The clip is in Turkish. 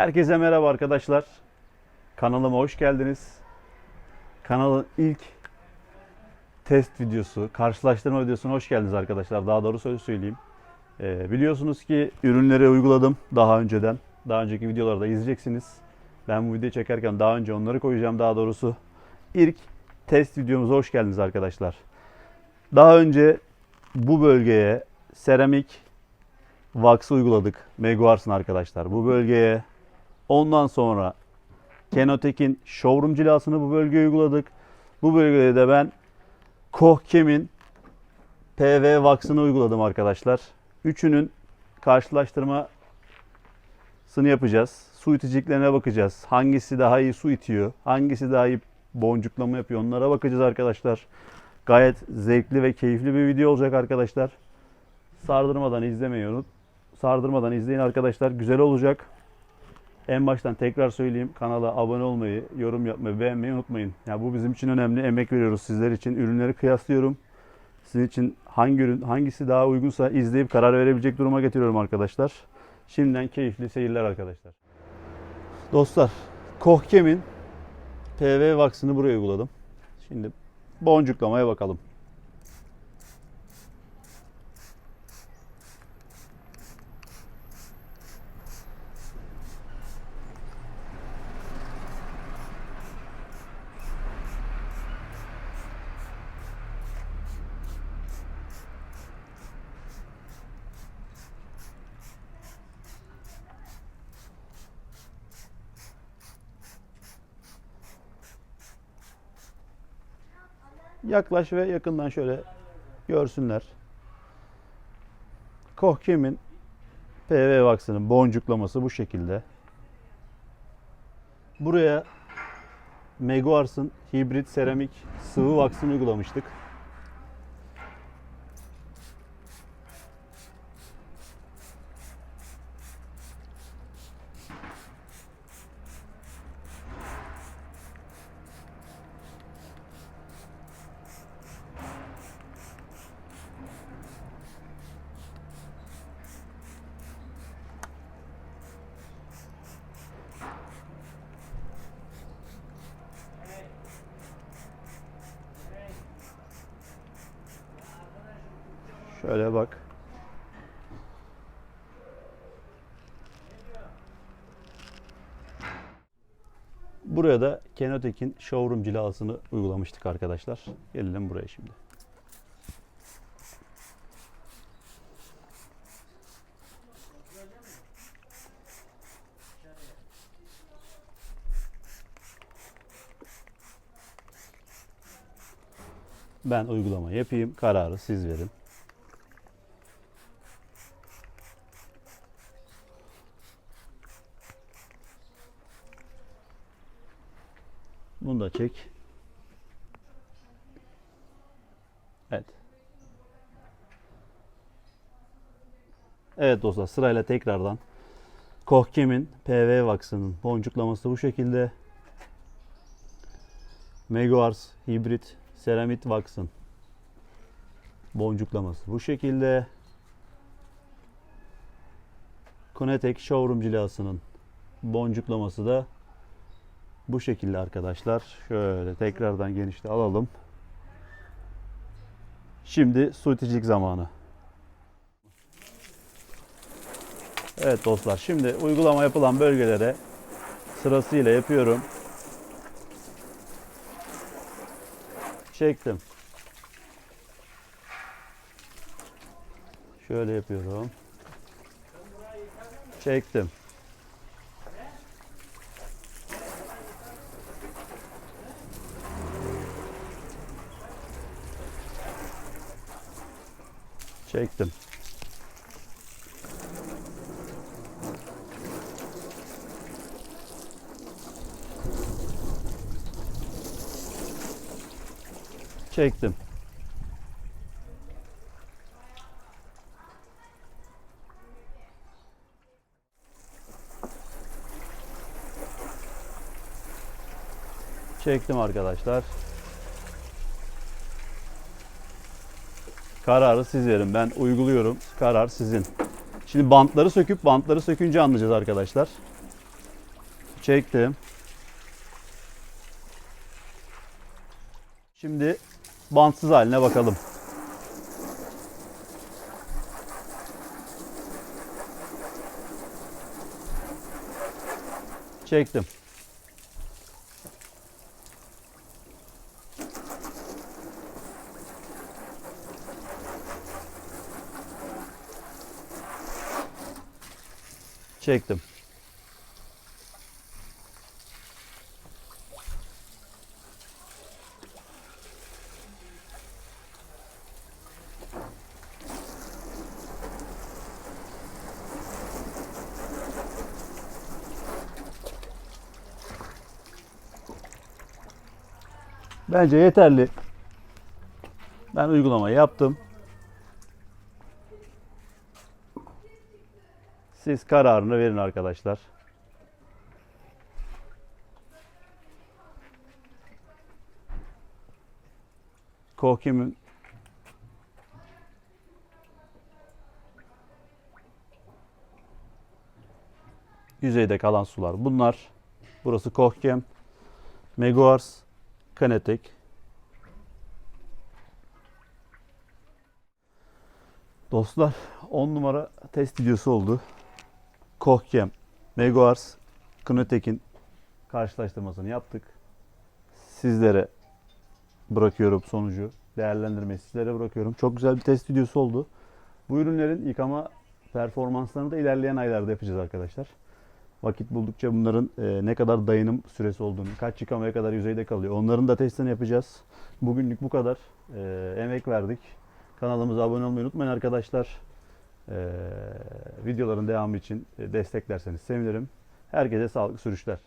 Herkese merhaba arkadaşlar. Kanalıma hoş geldiniz. Kanalın ilk test videosu, karşılaştırma videosuna hoş geldiniz arkadaşlar. Daha doğru söyleyeyim. Ee, biliyorsunuz ki ürünleri uyguladım daha önceden. Daha önceki videolarda izleyeceksiniz. Ben bu videoyu çekerken daha önce onları koyacağım daha doğrusu. İlk test videomuza hoş geldiniz arkadaşlar. Daha önce bu bölgeye seramik Vax'ı uyguladık. Meguars'ın arkadaşlar bu bölgeye. Ondan sonra Kenotek'in showroom cilasını bu bölgeye uyguladık. Bu bölgede de ben Kohkem'in PV Vax'ını uyguladım arkadaşlar. Üçünün karşılaştırmasını yapacağız. Su iticiliklerine bakacağız. Hangisi daha iyi su itiyor, hangisi daha iyi boncuklama yapıyor onlara bakacağız arkadaşlar. Gayet zevkli ve keyifli bir video olacak arkadaşlar. Sardırmadan izlemeyi unut. Sardırmadan izleyin arkadaşlar. Güzel olacak. En baştan tekrar söyleyeyim. Kanala abone olmayı, yorum yapmayı, beğenmeyi unutmayın. Ya bu bizim için önemli. Emek veriyoruz sizler için. Ürünleri kıyaslıyorum. Sizin için hangi ürün, hangisi daha uygunsa izleyip karar verebilecek duruma getiriyorum arkadaşlar. Şimdiden keyifli seyirler arkadaşlar. Dostlar, Kohkem'in PV Vax'ını buraya uyguladım. Şimdi boncuklamaya bakalım. Yaklaş ve yakından şöyle görsünler. Kohkem'in PV Vax'ının boncuklaması bu şekilde. Buraya Meguars'ın hibrit seramik sıvı vaksını uygulamıştık. Şöyle bak. Buraya da Kenotek'in showroom cilasını uygulamıştık arkadaşlar. Gelelim buraya şimdi. Ben uygulama yapayım. Kararı siz verin. Bunu da çek. Evet. Evet dostlar sırayla tekrardan Kohkem'in PV Vax'ının boncuklaması bu şekilde. Meguars hibrit seramit Vax'ın boncuklaması bu şekilde. Konetek showroom cilasının boncuklaması da bu şekilde arkadaşlar. Şöyle tekrardan genişte alalım. Şimdi su iticilik zamanı. Evet dostlar şimdi uygulama yapılan bölgelere sırasıyla yapıyorum. Çektim. Şöyle yapıyorum. Çektim. Çektim. Çektim. Çektim arkadaşlar. Kararı siz verin. Ben uyguluyorum. Karar sizin. Şimdi bantları söküp bantları sökünce anlayacağız arkadaşlar. Çektim. Şimdi bantsız haline bakalım. Çektim. Çektim. Bence yeterli. Ben uygulamayı yaptım. Siz kararını verin arkadaşlar. Kohkem'in yüzeyde kalan sular bunlar. Burası Kohkem, Meguars, Kanetek. Dostlar 10 numara test videosu oldu. Kohkem, Meguars, Knetek'in karşılaştırmasını yaptık. Sizlere bırakıyorum sonucu. Değerlendirmeyi sizlere bırakıyorum. Çok güzel bir test videosu oldu. Bu ürünlerin yıkama performanslarını da ilerleyen aylarda yapacağız arkadaşlar. Vakit buldukça bunların e, ne kadar dayanım süresi olduğunu, kaç yıkamaya kadar yüzeyde kalıyor. Onların da testini yapacağız. Bugünlük bu kadar. E, emek verdik. Kanalımıza abone olmayı unutmayın arkadaşlar. E, videoların devamı için desteklerseniz sevinirim. Herkese sağlıklı sürüşler.